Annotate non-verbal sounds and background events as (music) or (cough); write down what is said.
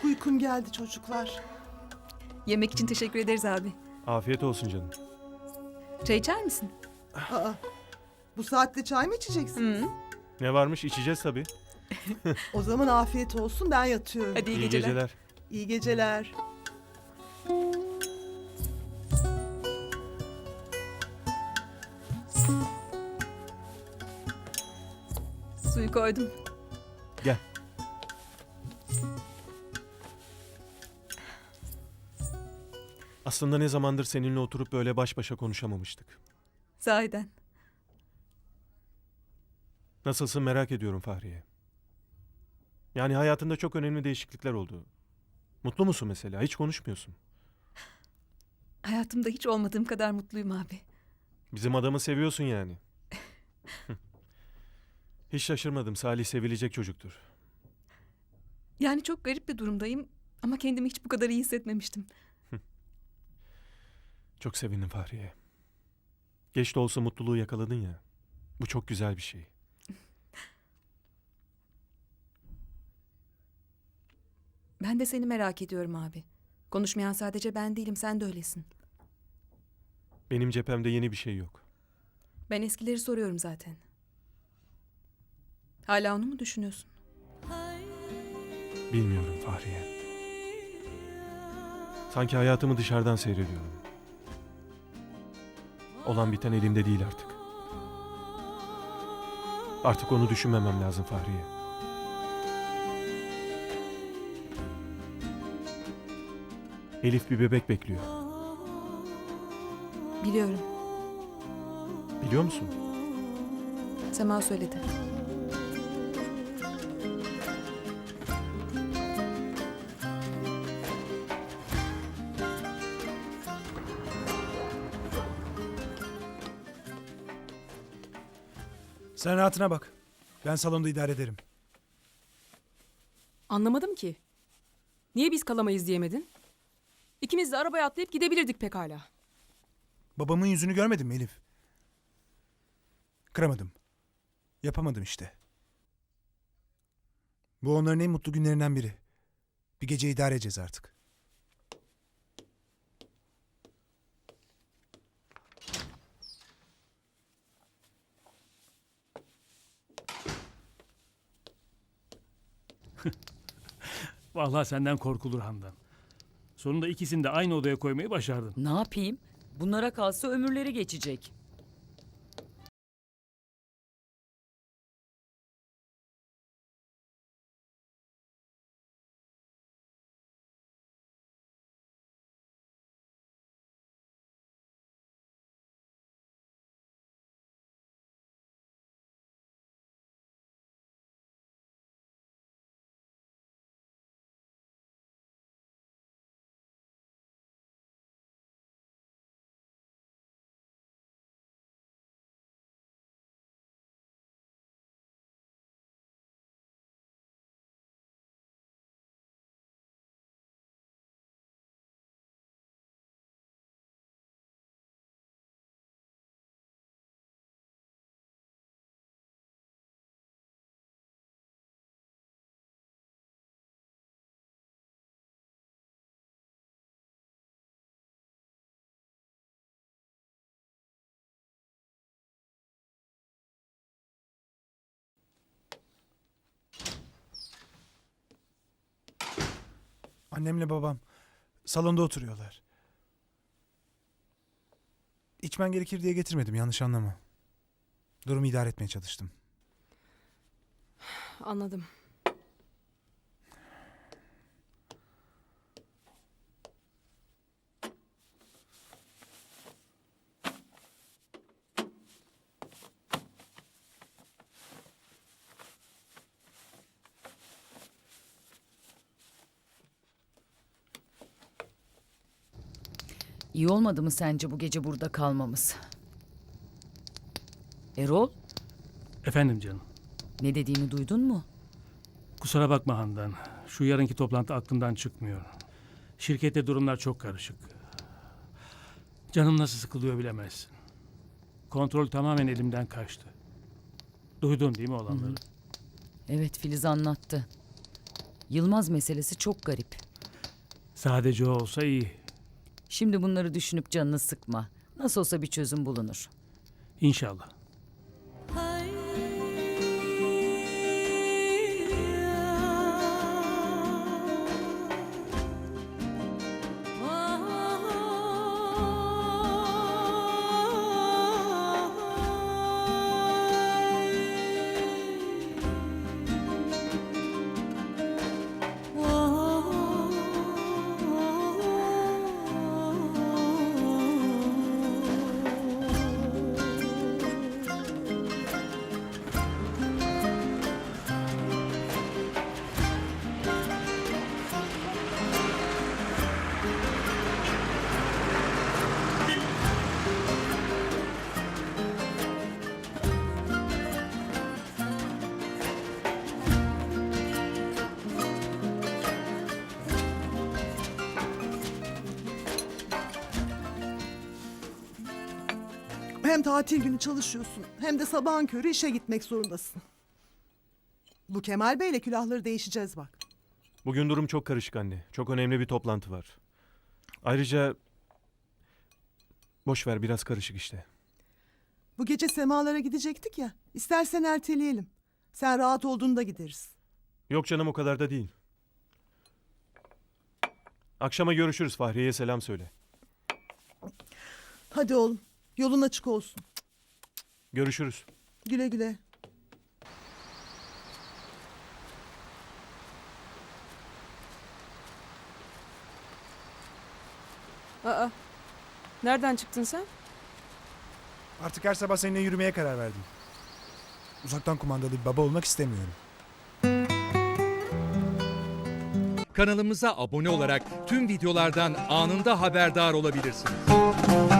Çok uykum geldi çocuklar. Yemek için teşekkür ederiz abi. Afiyet olsun canım. Çay içer misin? Aa, bu saatte çay mı içeceksin? Hı. Ne varmış içeceğiz tabii. (laughs) O zaman afiyet olsun ben yatıyorum. Hadi iyi, İyi geceler. geceler. İyi geceler. Suyu koydum. Aslında ne zamandır seninle oturup böyle baş başa konuşamamıştık. Sahiden. Nasılsın merak ediyorum Fahriye. Yani hayatında çok önemli değişiklikler oldu. Mutlu musun mesela? Hiç konuşmuyorsun. Hayatımda hiç olmadığım kadar mutluyum abi. Bizim adamı seviyorsun yani. Hiç şaşırmadım. Salih sevilecek çocuktur. Yani çok garip bir durumdayım ama kendimi hiç bu kadar iyi hissetmemiştim. Çok sevindim Fahriye. Geç de olsa mutluluğu yakaladın ya. Bu çok güzel bir şey. (laughs) Ben de seni merak ediyorum abi. Konuşmayan sadece ben değilim, sen de öylesin. Benim cephemde yeni bir şey yok. Ben eskileri soruyorum zaten. Hala onu mu düşünüyorsun? Bilmiyorum Fahriye. Sanki hayatımı dışarıdan seyrediyorum. Olan biten elimde değil artık. Artık onu düşünmemem lazım Fahriye. Elif bir bebek bekliyor. Biliyorum. Biliyor musun? Sema söyledi. Sen rahatına bak. Ben salonda idare ederim. Anlamadım ki. Niye biz kalamayız diyemedin? İkimiz de arabaya atlayıp gidebilirdik pekala. Babamın yüzünü görmedin mi Elif? Kıramadım. Yapamadım işte. Bu onların en mutlu günlerinden biri. Bir gece idare edeceğiz artık. (laughs) Vallahi senden korkulur Handan. Sonunda ikisini de aynı odaya koymayı başardın. Ne yapayım? Bunlara kalsa ömürleri geçecek. Annemle babam salonda oturuyorlar. İçmen gerekir diye getirmedim yanlış anlama. Durumu idare etmeye çalıştım. Anladım. İyi olmadı mı sence bu gece burada kalmamız? Erol, Efendim canım. ne dediğini duydun mu? Kusura bakma Handan. Şu yarınki toplantı aklımdan çıkmıyor. Şirkette durumlar çok karışık. Canım nasıl sıkılıyor bilemezsin. Kontrol tamamen elimden kaçtı. Duydun değil mi olanları? Evet, Filiz anlattı. Yılmaz meselesi çok garip. Sadece o olsa iyi. Şimdi bunları düşünüp canını sıkma. Nasıl olsa bir çözüm bulunur. İnşallah. Hem tatil günü çalışıyorsun hem de sabahın körü işe gitmek zorundasın. Bu Kemal Bey'le külahları değişeceğiz bak. Bugün durum çok karışık anne. Çok önemli bir toplantı var. Ayrıca... Boş ver biraz karışık işte. Bu gece semalara gidecektik ya. İstersen erteleyelim. Sen rahat olduğunda gideriz. Yok canım o kadar da değil. Akşama görüşürüz Fahriye'ye selam söyle. Hadi oğlum. Yolun açık olsun. Görüşürüz. Güle güle. Aa, nereden çıktın sen? Artık her sabah seninle yürümeye karar verdim. Uzaktan kumandalı bir baba olmak istemiyorum. Kanalımıza abone olarak tüm videolardan anında haberdar olabilirsiniz.